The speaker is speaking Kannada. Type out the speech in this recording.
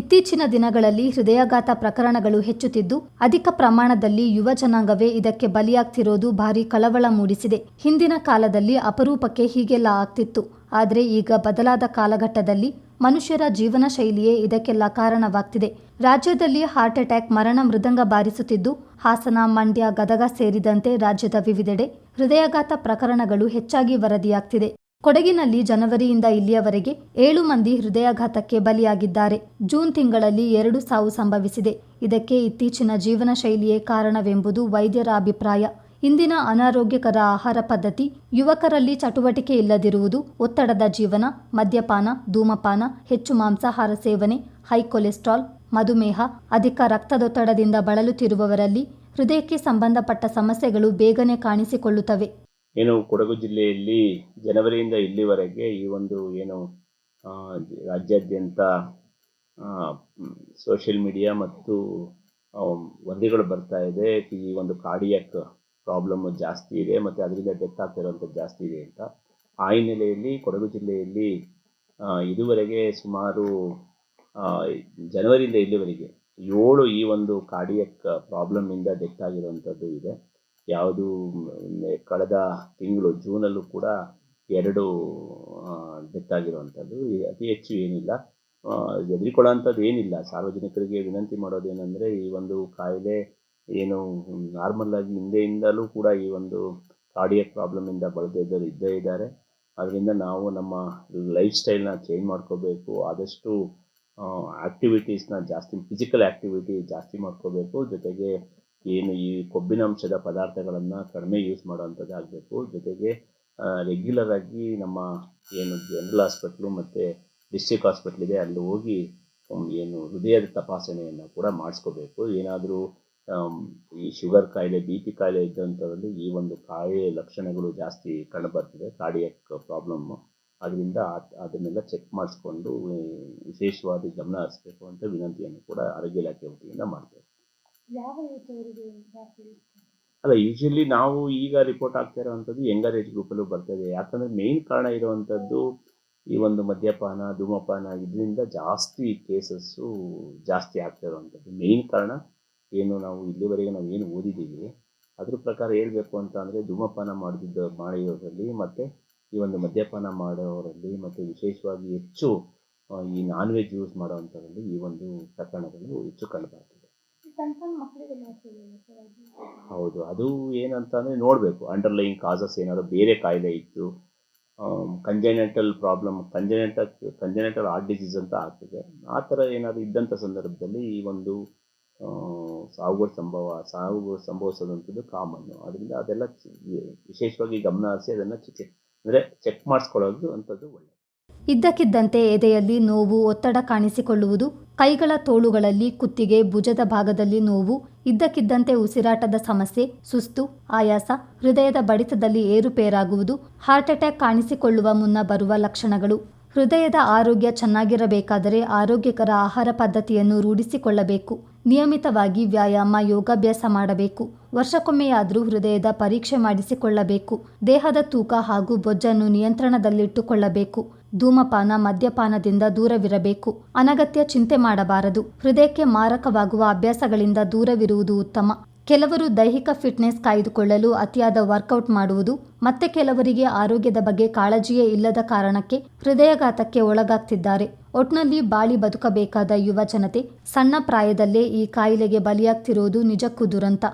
ಇತ್ತೀಚಿನ ದಿನಗಳಲ್ಲಿ ಹೃದಯಾಘಾತ ಪ್ರಕರಣಗಳು ಹೆಚ್ಚುತ್ತಿದ್ದು, ಅಧಿಕ ಪ್ರಮಾಣದಲ್ಲಿ ಯುವ ಜನಾಂಗವೇ ಇದಕ್ಕೆ ಬಲಿಯಾಗ್ತಿರೋದು ಭಾರಿ ಕಳವಳ ಮೂಡಿಸಿದೆ. ಹಿಂದಿನ ಕಾಲದಲ್ಲಿ ಅಪರೂಪಕ್ಕೆ ಹೀಗೆಲ್ಲ ಆಗ್ತಿತ್ತು. ಆದರೆ ಈಗ ಬದಲಾದ ಕಾಲಘಟ್ಟದಲ್ಲಿ ಮನುಷ್ಯರ ಜೀವನ ಶೈಲಿಯೇ ಇದಕ್ಕೆಲ್ಲ ಕಾರಣವಾಗ್ತಿದೆ. ರಾಜ್ಯದಲ್ಲಿ ಹಾರ್ಟ್ ಅಟ್ಯಾಕ್, ಮರಣ, ಮೃದಂಗ ಬಾರಿಸುತ್ತಿದ್ದು, ಹಾಸನ, ಮಂಡ್ಯ, ಗದಗ ಸೇರಿದಂತೆ ರಾಜ್ಯದ ವಿವಿಧೆಡೆ ಹೃದಯಾಘಾತ ಪ್ರಕರಣಗಳು ಹೆಚ್ಚಾಗಿ ವರದಿಯಾಗ್ತಿದೆ. ಕೊಡಗಿನಲ್ಲಿ ಜನವರಿಯಿಂದ ಇಲ್ಲಿಯವರೆಗೆ ಏಳು ಮಂದಿ ಹೃದಯಾಘಾತಕ್ಕೆ ಬಲಿಯಾಗಿದ್ದಾರೆ. ಜೂನ್ ತಿಂಗಳಲ್ಲಿ ಎರಡು ಸಾವು ಸಂಭವಿಸಿದೆ. ಇದಕ್ಕೆ ಇತ್ತೀಚಿನ ಜೀವನ ಶೈಲಿಯೇ ಕಾರಣವೆಂಬುದು ವೈದ್ಯರ ಅಭಿಪ್ರಾಯ. ಇಂದಿನ ಅನಾರೋಗ್ಯಕರ ಆಹಾರ ಪದ್ಧತಿ, ಯುವಕರಲ್ಲಿ ಚಟುವಟಿಕೆ ಇಲ್ಲದಿರುವುದು, ಒತ್ತಡದ ಜೀವನ, ಮದ್ಯಪಾನ, ಧೂಮಪಾನ, ಹೆಚ್ಚು ಮಾಂಸಾಹಾರ ಸೇವನೆ, ಹೈ ಕೊಲೆಸ್ಟ್ರಾಲ್, ಮಧುಮೇಹ, ಅಧಿಕ ರಕ್ತದೊತ್ತಡದಿಂದ ಬಳಲುತ್ತಿರುವವರಲ್ಲಿ ಹೃದಯಕ್ಕೆ ಸಂಬಂಧಪಟ್ಟ ಸಮಸ್ಯೆಗಳು ಬೇಗನೆ ಕಾಣಿಸಿಕೊಳ್ಳುತ್ತವೆ. ಏನು ಕೊಡಗು ಜಿಲ್ಲೆಯಲ್ಲಿ ಜನವರಿಯಿಂದ ಇಲ್ಲಿವರೆಗೆ ಈ ಒಂದು ಏನು ರಾಜ್ಯಾದ್ಯಂತ ಸೋಷಿಯಲ್ ಮೀಡಿಯಾ ಮತ್ತು ವರದಿಗಳು ಬರ್ತಾ ಇದೆ. ಈ ಒಂದು ಕಾರ್ಡಿಯಾಕ್ ಪ್ರಾಬ್ಲಮ್ ಜಾಸ್ತಿ ಇದೆ ಮತ್ತು ಅದರಿಂದ ಡೆತ್ ಆಗ್ತಿರೋಂಥದ್ದು ಜಾಸ್ತಿ ಇದೆ ಅಂತ. ಆ ಹಿನ್ನೆಲೆಯಲ್ಲಿ ಕೊಡಗು ಜಿಲ್ಲೆಯಲ್ಲಿ ಇದುವರೆಗೆ ಸುಮಾರು ಜನವರಿಯಿಂದ ಇಲ್ಲಿವರೆಗೆ ಏಳು ಈ ಒಂದು ಕಾರ್ಡಿಯಕ್ ಪ್ರಾಬ್ಲಮ್ಮಿಂದ ಡೆತ್ ಆಗಿರುವಂಥದ್ದು ಇದೆ. ಯಾವುದು ಕಳೆದ ತಿಂಗಳು ಜೂನಲ್ಲೂ ಕೂಡ ಎರಡು ಡೆತ್ ಆಗಿರುವಂಥದ್ದು ಅತಿ ಹೆಚ್ಚು ಏನಿಲ್ಲ. ಹೆದರಿಕೊಳ್ಳೋಂಥದ್ದು ಏನಿಲ್ಲ. ಸಾರ್ವಜನಿಕರಿಗೆ ವಿನಂತಿ ಮಾಡೋದೇನೆಂದರೆ ಈ ಒಂದು ಕಾಯಿಲೆ ಏನು, ನಾರ್ಮಲ್ ಆಗಿ ಹಿಂದೆಯಿಂದಲೂ ಕೂಡ ಈ ಒಂದು ಕಾರ್ಡಿಯಕ್ ಪ್ರಾಬ್ಲಮಿಂದ ಬಳಲಿದ್ದವರು ಇದ್ದೇ ಇದ್ದಾರೆ. ಅದರಿಂದ ನಾವು ನಮ್ಮ ಲೈಫ್ ಸ್ಟೈಲ್ನ ಚೇಂಜ್ ಮಾಡ್ಕೋಬೇಕು. ಆದಷ್ಟು ಆ್ಯಕ್ಟಿವಿಟೀಸ್ನ ಜಾಸ್ತಿ, ಫಿಸಿಕಲ್ ಆ್ಯಕ್ಟಿವಿಟಿ ಜಾಸ್ತಿ ಮಾಡ್ಕೋಬೇಕು. ಜೊತೆಗೆ ಏನು ಈ ಕೊಬ್ಬಿನಾಂಶದ ಪದಾರ್ಥಗಳನ್ನು ಕಡಿಮೆ ಯೂಸ್ ಮಾಡುವಂಥದ್ದು ಆಗಬೇಕು. ಜೊತೆಗೆ ರೆಗ್ಯುಲರ್ ಆಗಿ ನಮ್ಮ ಏನು ಜನರಲ್ ಹಾಸ್ಪಿಟ್ಲು ಮತ್ತು ಡಿಸ್ಟಿಕ್ ಹಾಸ್ಪಿಟ್ಲ್ ಇದೆ, ಅಲ್ಲಿ ಹೋಗಿ ಏನು ಹೃದಯದ ತಪಾಸಣೆಯನ್ನು ಕೂಡ ಮಾಡಿಸ್ಕೋಬೇಕು. ಏನಾದರೂ ಈ ಶುಗರ್ ಕಾಯಿಲೆ ಬಿ ಪಿ ಕಾಯಿಲೆ ಇದ್ದಂಥದ್ರಲ್ಲಿ ಈ ಒಂದು ಕಾಯಿಲೆ ಲಕ್ಷಣಗಳು ಜಾಸ್ತಿ ಕಂಡುಬರ್ತಿದೆ ಕಾರ್ಡಿಯಕ್ ಪ್ರಾಬ್ಲಮ್ಮು ಅದರಿಂದ ಅದನ್ನೆಲ್ಲ ಚೆಕ್ ಮಾಡಿಸ್ಕೊಂಡು ವಿಶೇಷವಾಗಿ ಗಮನ ಹರಿಸ್ಬೇಕು ಅಂತ ವಿನಂತಿಯನ್ನು ಕೂಡ ಆರೋಗ್ಯ ಇಲಾಖೆ ವತಿಯಿಂದ ಮಾಡ್ತೇವೆ. ಯಾವ? ಅಲ್ಲ ಯೂಶಲಿ ನಾವು ಈಗ ರಿಪೋರ್ಟ್ ಆಗ್ತಾ ಇರುವಂಥದ್ದು ಯಂಗರ್ ಏಜ್ ಗ್ರೂಪಲ್ಲೂ ಬರ್ತದೆ ಯಾಕಂದ್ರೆ ಮೇನ್ ಕಾರಣ ಇರುವಂಥದ್ದು ಈ ಒಂದು ಮದ್ಯಪಾನ, ಧೂಮಪಾನ ಇದರಿಂದ ಜಾಸ್ತಿ ಕೇಸಸ್ಸು ಜಾಸ್ತಿ ಆಗ್ತಾ ಇರುವಂಥದ್ದು. ಮೇನ್ ಕಾರಣ ಏನು ನಾವು ಇಲ್ಲಿವರೆಗೆ ನಾವು ಏನು ಓದಿದ್ದೀವಿ. ಅದ್ರ ಪ್ರಕಾರ ಹೇಳಬೇಕು ಅಂತ ಅಂದರೆ ಧೂಮಪಾನ ಮಾಡಿದ ಮಾಡಿರೋರಲ್ಲಿ ಮತ್ತು ಈ ಒಂದು ಮದ್ಯಪಾನ ಮಾಡೋರಲ್ಲಿ ಮತ್ತು ವಿಶೇಷವಾಗಿ ಹೆಚ್ಚು ಈ ನಾನ್ ವೆಜ್ ಯೂಸ್ ಮಾಡೋವಂಥದ್ರಲ್ಲಿ ಈ ಒಂದು ಪ್ರಕರಣಗಳು ಹೆಚ್ಚು ಕಂಡುಬರ್ತದೆ ಹೌದು, ಅದು ಏನಂತ ಅಂದರೆ ನೋಡಬೇಕು. ಅಂಡರ್ಲೈನ್ ಕಾಸಸ್ ಏನಾದರೂ ಬೇರೆ ಕಾಯಿಲೆ ಇತ್ತು congenital problem congenital congenital heart disease ಅಂತ ಆಗ್ತದೆ. ಆ ಥರ ಏನಾದರೂ ಇದ್ದಂಥ ಸಂದರ್ಭದಲ್ಲಿ ಈ ಒಂದು ಸಾವುಗಳು ಸಂಭವ, ಸಾವುಗಳು ಸಂಭವಿಸೋದಂಥದ್ದು ಕಾಮನ್ನು ಅದರಿಂದ ಅದೆಲ್ಲ ವಿಶೇಷವಾಗಿ ಗಮನ ಹರಿಸಿ ಅದನ್ನು ಚೆಕ್ ಅಂದರೆ ಚೆಕ್ ಮಾಡಿಸ್ಕೊಳ್ಳೋದು ಅಂಥದ್ದು ಒಳ್ಳೆಯದು ಇದ್ದಕ್ಕಿದ್ದಂತೆ ಎದೆಯಲ್ಲಿ ನೋವು, ಒತ್ತಡ ಕಾಣಿಸಿಕೊಳ್ಳುವುದು, ಕೈಗಳ ತೋಳುಗಳಲ್ಲಿ ಕುತ್ತಿಗೆ, ಭುಜದ ಭಾಗದಲ್ಲಿ ನೋವು, ಇದ್ದಕ್ಕಿದ್ದಂತೆ ಉಸಿರಾಟದ ಸಮಸ್ಯೆ, ಸುಸ್ತು, ಆಯಾಸ, ಹೃದಯದ ಬಡಿತದಲ್ಲಿ ಏರುಪೇರಾಗುವುದು, ಹಾರ್ಟ್ ಅಟ್ಯಾಕ್ ಕಾಣಿಸಿಕೊಳ್ಳುವ ಮುನ್ನ ಬರುವ ಲಕ್ಷಣಗಳು. ಹೃದಯದ ಆರೋಗ್ಯ ಚೆನ್ನಾಗಿರಬೇಕಾದರೆ ಆರೋಗ್ಯಕರ ಆಹಾರ ಪದ್ಧತಿಯನ್ನು ರೂಢಿಸಿಕೊಳ್ಳಬೇಕು. ನಿಯಮಿತವಾಗಿ ವ್ಯಾಯಾಮ, ಯೋಗಾಭ್ಯಾಸ ಮಾಡಬೇಕು. ವರ್ಷಕ್ಕೊಮ್ಮೆಯಾದರೂ ಹೃದಯದ ಪರೀಕ್ಷೆ ಮಾಡಿಸಿಕೊಳ್ಳಬೇಕು. ದೇಹದ ತೂಕ ಹಾಗೂ ಬೊಜ್ಜನ್ನು ನಿಯಂತ್ರಣದಲ್ಲಿಟ್ಟುಕೊಳ್ಳಬೇಕು. ಧೂಮಪಾನ ಮದ್ಯಪಾನದಿಂದ ದೂರವಿರಬೇಕು. ಅನಗತ್ಯ ಚಿಂತೆ ಮಾಡಬಾರದು. ಹೃದಯಕ್ಕೆ ಮಾರಕವಾಗುವ ಅಭ್ಯಾಸಗಳಿಂದ ದೂರವಿರುವುದು ಉತ್ತಮ. ಕೆಲವರು ದೈಹಿಕ ಫಿಟ್ನೆಸ್ ಕಾಯ್ದುಕೊಳ್ಳಲು ಅತಿಯಾದ ವರ್ಕೌಟ್ ಮಾಡುವುದು, ಮತ್ತೆ ಕೆಲವರಿಗೆ ಆರೋಗ್ಯದ ಬಗ್ಗೆ ಕಾಳಜಿಯೇ ಇಲ್ಲದ ಕಾರಣಕ್ಕೆ ಹೃದಯಾಘಾತಕ್ಕೆ ಒಳಗಾಗ್ತಿದ್ದಾರೆ. ಒಟ್ನಲ್ಲಿ ಬಾಳಿ ಬದುಕಬೇಕಾದ ಯುವ ಜನತೆ ಸಣ್ಣ ಪ್ರಾಯದಲ್ಲೇ ಈ ಕಾಯಿಲೆಗೆ ಬಲಿಯಾಗ್ತಿರುವುದು ನಿಜಕ್ಕೂ ದುರಂತ.